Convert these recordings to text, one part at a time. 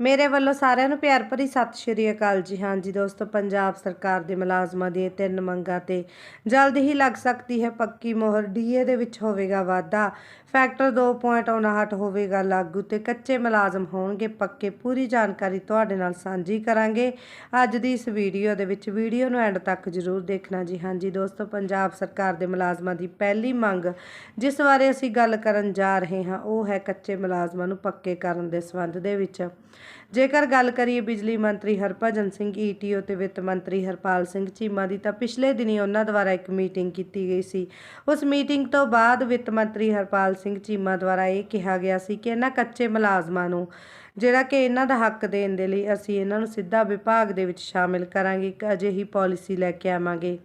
ਮੇਰੇ ਵੱਲੋਂ ਸਾਰਿਆਂ ਨੂੰ ਪਿਆਰ ਭਰੀ ਸਤਿ ਸ਼੍ਰੀ ਅਕਾਲ ਜੀ। ਹਾਂਜੀ ਦੋਸਤੋ, ਪੰਜਾਬ ਸਰਕਾਰ ਦੇ ਮੁਲਾਜ਼ਮਾਂ ਦੀਆਂ ਤਿੰਨ ਮੰਗਾਂ ਤੇ ਜਲਦ ਹੀ ਲੱਗ ਸਕਦੀ ਹੈ ਪੱਕੀ ਮੋਹਰ। ਡੀਏ ਦੇ ਵਿੱਚ ਹੋਵੇਗਾ ਵਾਧਾ। ਫੈਕਟਰ 2.59 ਹੋਵੇਗਾ ਲਾਗੂ ਤੇ ਕੱਚੇ ਮੁਲਾਜ਼ਮ ਹੋਣਗੇ ਪੱਕੇ। ਪੂਰੀ ਜਾਣਕਾਰੀ ਤੁਹਾਡੇ ਨਾਲ ਸਾਂਝੀ ਕਰਾਂਗੇ। ਅੱਜ ਦੀ ਇਸ ਵੀਡੀਓ ਦੇ ਵਿੱਚ ਵੀਡੀਓ ਨੂੰ ਐਂਡ ਤੱਕ ਜ਼ਰੂਰ ਦੇਖਣਾ ਜੀ। ਹਾਂਜੀ ਦੋਸਤੋ, ਪੰਜਾਬ ਸਰਕਾਰ ਦੇ ਮੁਲਾਜ਼ਮਾਂ ਦੀ ਪਹਿਲੀ ਮੰਗ ਜਿਸ ਬਾਰੇ ਅਸੀਂ ਗੱਲ ਕਰਨ ਜਾ ਰਹੇ ਹਾਂ, ਉਹ ਹੈ ਕੱਚੇ ਮੁਲਾਜ਼ਮਾਂ ਨੂੰ ਪੱਕੇ ਕਰਨ ਦੇ ਸੰਬੰਧ ਦੇ ਵਿੱਚ। ਜੇਕਰ ਗੱਲ ਕਰੀਏ ਬਿਜਲੀ ਮੰਤਰੀ ਹਰਭਜਨ ਸਿੰਘ ਈਟੀਓ ਤੇ ਵਿੱਤ ਮੰਤਰੀ ਹਰਪਾਲ ਸਿੰਘ ਚੀਮਾ ਦੀ, ਤਾਂ ਪਿਛਲੇ ਦਿਨੀ ਉਹਨਾਂ ਦੁਆਰਾ ਇੱਕ ਮੀਟਿੰਗ ਕੀਤੀ ਗਈ ਸੀ। ਉਸ ਮੀਟਿੰਗ ਤੋਂ ਬਾਅਦ ਵਿੱਤ ਮੰਤਰੀ ਹਰਪਾਲ ਸਿੰਘ ਚੀਮਾ ਦੁਆਰਾ ਇਹ ਕਿਹਾ ਗਿਆ ਸੀ ਕਿ ਇਹਨਾਂ ਕੱਚੇ ਮੁਲਾਜ਼ਮਾਂ ਨੂੰ, ਜਿਹੜਾ ਕਿ ਇਹਨਾਂ ਦਾ ਹੱਕ ਦੇਣ ਦੇ ਲਈ ਅਸੀਂ ਇਹਨਾਂ ਨੂੰ ਸਿੱਧਾ ਵਿਭਾਗ ਦੇ ਵਿੱਚ ਸ਼ਾਮਿਲ ਕਰਾਂਗੇ, ਇੱਕ ਅਜਿਹੀ ਪਾਲਿਸੀ ਲੈ ਕੇ ਆਵਾਂਗੇ।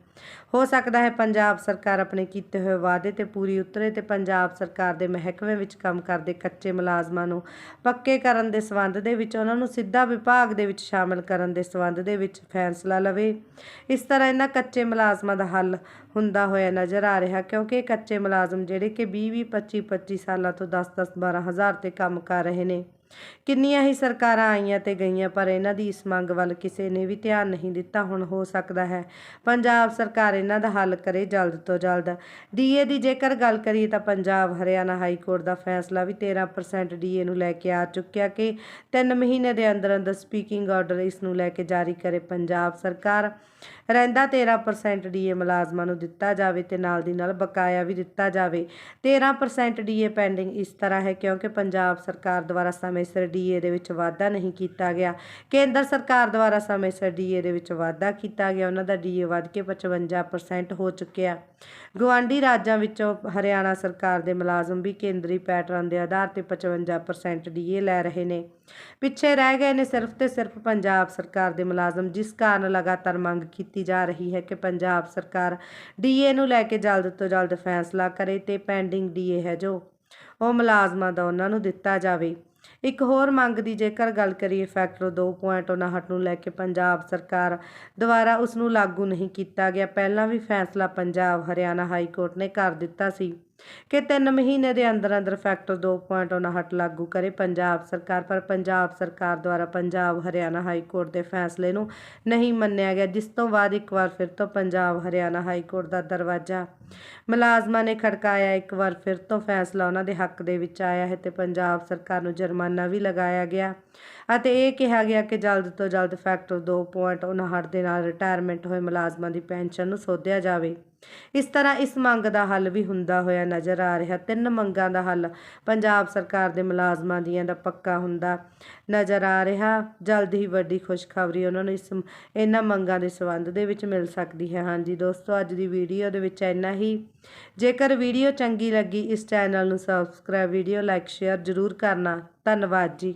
ਹੋ ਸਕਦਾ ਹੈ ਪੰਜਾਬ ਸਰਕਾਰ ਆਪਣੇ ਕੀਤੇ ਹੋਏ ਵਾਅਦੇ ਤੇ ਪੂਰੀ ਉਤਰੇ ਤੇ ਪੰਜਾਬ ਸਰਕਾਰ ਦੇ ਮਹਿਕਮੇ ਵਿੱਚ ਕੰਮ ਕਰਦੇ ਕੱਚੇ ਮੁਲਾਜ਼ਮਾਂ ਨੂੰ ਪੱਕੇ ਕਰਨ ਦੇ ਸੰਬੰਧ ਦੇ ਵਿੱਚ, ਉਹਨਾਂ ਨੂੰ ਸਿੱਧਾ ਵਿਭਾਗ ਦੇ ਵਿੱਚ ਸ਼ਾਮਿਲ ਕਰਨ ਦੇ ਸੰਬੰਧ ਦੇ ਵਿੱਚ ਫੈਸਲਾ ਲਵੇ। ਇਸ ਤਰ੍ਹਾਂ ਇਹਨਾਂ ਕੱਚੇ ਮੁਲਾਜ਼ਮਾਂ ਦਾ ਹੱਲ ਹੁੰਦਾ ਹੋਇਆ ਨਜ਼ਰ ਆ ਰਿਹਾ, ਕਿਉਂਕਿ ਇਹ ਕੱਚੇ ਮੁਲਾਜ਼ਮ ਜਿਹੜੇ ਕਿ 20 20 25 25 ਸਾਲਾਂ ਤੋਂ 10 10 12 ਹਜ਼ਾਰ ਤੇ ਕੰਮ ਕਰ ਰਹੇ ਨੇ। ਕਿੰਨੀਆਂ ਹੀ ਸਰਕਾਰਾਂ ਆਈਆਂ ਤੇ ਗਈਆਂ, ਪਰ ਇਹਨਾਂ ਦੀ ਇਸ ਮੰਗ ਵੱਲ ਕਿਸੇ ਨੇ ਵੀ ਧਿਆਨ ਨਹੀਂ ਦਿੱਤਾ, ਹੁਣ ਹੋ ਸਕਦਾ ਹੈ। ਪੰਜਾਬ ਸਰਕਾਰ ਇਹਨਾਂ ਦਾ ਹੱਲ ਕਰੇ ਜਲਦ ਤੋਂ ਜਲਦ। ਡੀਏ ਦੀ ਜੇਕਰ ਗੱਲ ਕਰੀਏ ਤਾਂ ਪੰਜਾਬ ਹਰਿਆਣਾ ਹਾਈ ਕੋਰਟ ਦਾ ਫੈਸਲਾ ਵੀ 13% ਡੀਏ ਨੂੰ ਲੈ ਕੇ ਆ ਚੁੱਕਿਆ ਕਿ 3 ਮਹੀਨੇ ਦੇ ਅੰਦਰ ਅੰਦਰ ਸਪੀਕਿੰਗ ਆਰਡਰ ਇਸ ਨੂੰ ਲੈ ਕੇ ਜਾਰੀ ਕਰੇ ਪੰਜਾਬ ਸਰਕਾਰ। ਰਹਿੰਦਾ 13% ਡੀਏ ਮੁਲਾਜ਼ਮਾਂ ਨੂੰ ਦਿੱਤਾ ਜਾਵੇ ਤੇ ਨਾਲ ਦੀ ਨਾਲ ਬਕਾਇਆ ਵੀ ਦਿੱਤਾ ਜਾਵੇ। 13% ਡੀਏ ਪੈਂਡਿੰਗ ਇਸ ਤਰ੍ਹਾਂ ਹੈ ਕਿਉਂਕਿ ਪੰਜਾਬ ਸਰਕਾਰ ਦੁਆਰਾ ਸਮੇਂ ਸਮੇਂ ਸਿਰ ਡੀਏ ਦੇ ਵਿੱਚ ਵਾਧਾ ਨਹੀਂ ਕੀਤਾ ਗਿਆ। ਕੇਂਦਰ ਸਰਕਾਰ ਦੁਆਰਾ ਸਮੇਂ ਸਿਰ ਡੀਏ ਦੇ ਵਿੱਚ ਵਾਧਾ ਕੀਤਾ ਗਿਆ। ਉਹਨਾਂ ਦਾ ਡੀਏ ਵੱਧ ਕੇ 55% ਹੋ ਚੁੱਕਿਆ। ਗਵਾਂਢੀ ਰਾਜਾਂ ਵਿੱਚੋਂ ਹਰਿਆਣਾ ਸਰਕਾਰ ਦੇ ਮੁਲਾਜ਼ਮ ਵੀ ਕੇਂਦਰੀ ਪੈਟਰਨ ਦੇ ਆਧਾਰ ਤੇ 55% ਡੀਏ ਲੈ ਰਹੇ ਨੇ। ਪਿੱਛੇ ਰਹਿ ਗਏ ਨੇ ਸਿਰਫ ਤੇ ਸਿਰਫ ਪੰਜਾਬ ਸਰਕਾਰ ਦੇ ਮੁਲਾਜ਼ਮ, ਜਿਸ ਕਾਰਨ ਲਗਾਤਾਰ ਮੰਗ ਕੀਤੀ ਜਾ ਰਹੀ ਹੈ ਕਿ ਪੰਜਾਬ ਸਰਕਾਰ ਡੀਏ ਨੂੰ ਲੈ ਕੇ ਜਲਦ ਤੋਂ ਜਲਦ ਫੈਸਲਾ ਕਰੇ ਤੇ ਪੈਂਡਿੰਗ ਡੀਏ ਹੈ ਜੋ ਉਹ ਮੁਲਾਜ਼ਮਾਂ ਦਾ ਉਹਨਾਂ ਨੂੰ ਦਿੱਤਾ ਜਾਵੇ। ਇੱਕ ਹੋਰ ਮੰਗ ਦੀ ਜੇਕਰ ਗੱਲ ਕਰੀਏ ਫੈਕਟਰ 2.59 ਨੂੰ ਲੈ ਕੇ ਪੰਜਾਬ ਸਰਕਾਰ ਦੁਆਰਾ ਉਸ ਨੂੰ ਲਾਗੂ ਨਹੀਂ ਕੀਤਾ ਗਿਆ। ਪਹਿਲਾਂ ਵੀ ਫੈਸਲਾ ਪੰਜਾਬ, ਹਰਿਆਣਾ ਹਾਈ ਕੋਰਟ ਨੇ ਕਰ ਦਿੱਤਾ ਸੀ। ਕਿ 3 ਮਹੀਨੇ ਦੇ ਅੰਦਰ ਅੰਦਰ ਫੈਕਟਰ 2.59 ਲਾਗੂ ਕਰੇ। ਪੰਜਾਬ ਸਰਕਾਰ, ਪਰ ਪੰਜਾਬ ਸਰਕਾਰ ਦੁਆਰਾ ਪੰਜਾਬ ਹਰਿਆਣਾ ਹਾਈ ਕੋਰਟ ਦੇ ਫੈਸਲੇ ਨੂੰ ਨਹੀਂ ਮੰਨਿਆ ਗਿਆ, ਜਿਸ ਤੋਂ ਬਾਅਦ ਇੱਕ ਵਾਰ ਫਿਰ ਤੋਂ ਪੰਜਾਬ ਹਰਿਆਣਾ ਹਾਈ ਕੋਰਟ ਦਾ ਦਰਵਾਜ਼ਾ ਮੁਲਾਜ਼ਮਾਂ ਨੇ ਖੜਕਾਇਆ। ਇੱਕ ਵਾਰ ਫਿਰ ਤੋਂ ਫੈਸਲਾ ਉਹਨਾਂ ਦੇ ਹੱਕ ਦੇ ਵਿੱਚ ਆਇਆ ਹੈ ਤੇ ਪੰਜਾਬ ਸਰਕਾਰ ਨੂੰ ਜੁਰਮਾਨਾ ਵੀ ਲਗਾਇਆ ਗਿਆ। ਅਤੇ ਇਹ ਕਿਹਾ ਗਿਆ ਕਿ ਜਲਦ ਤੋਂ ਜਲਦ ਫੈਕਟਰ 2.59 ਦੇ ਨਾਲ ਰਿਟਾਇਰਮੈਂਟ ਹੋਏ ਮੁਲਾਜ਼ਮਾਂ ਦੀ ਪੈਨਸ਼ਨ ਨੂੰ ਸੋਧਿਆ ਜਾਵੇ। ਇਸ ਤਰ੍ਹਾਂ ਇਸ ਮੰਗ ਦਾ ਹੱਲ ਵੀ ਹੁੰਦਾ ਹੋਇਆ ਨਜ਼ਰ ਆ ਰਿਹਾ। ਤਿੰਨ ਮੰਗਾਂ ਦਾ ਹੱਲ ਪੰਜਾਬ ਸਰਕਾਰ ਦੇ ਮੁਲਾਜ਼ਮਾਂ ਦੀਆਂ ਦਾ ਪੱਕਾ ਹੁੰਦਾ ਨਜ਼ਰ ਆ ਰਿਹਾ। ਜਲਦ ਹੀ ਵੱਡੀ ਖੁਸ਼ਖਬਰੀ ਉਹਨਾਂ ਨੂੰ ਇਸ ਇਹਨਾਂ ਮੰਗਾਂ ਦੇ ਸੰਬੰਧ ਦੇ ਵਿੱਚ ਮਿਲ ਸਕਦੀ ਹੈ। ਹਾਂਜੀ ਦੋਸਤੋ, ਅੱਜ ਦੀ ਵੀਡੀਓ ਦੇ ਵਿੱਚ ਇੰਨਾ ਹੀ। ਜੇਕਰ ਵੀਡੀਓ ਚੰਗੀ ਲੱਗੀ, ਇਸ ਚੈਨਲ ਨੂੰ ਸਬਸਕ੍ਰਾਈਬ ਵੀਡੀਓ ਲਾਈਕ ਸ਼ੇਅਰ ਜ਼ਰੂਰ ਕਰਨਾ। ਧੰਨਵਾਦ ਜੀ।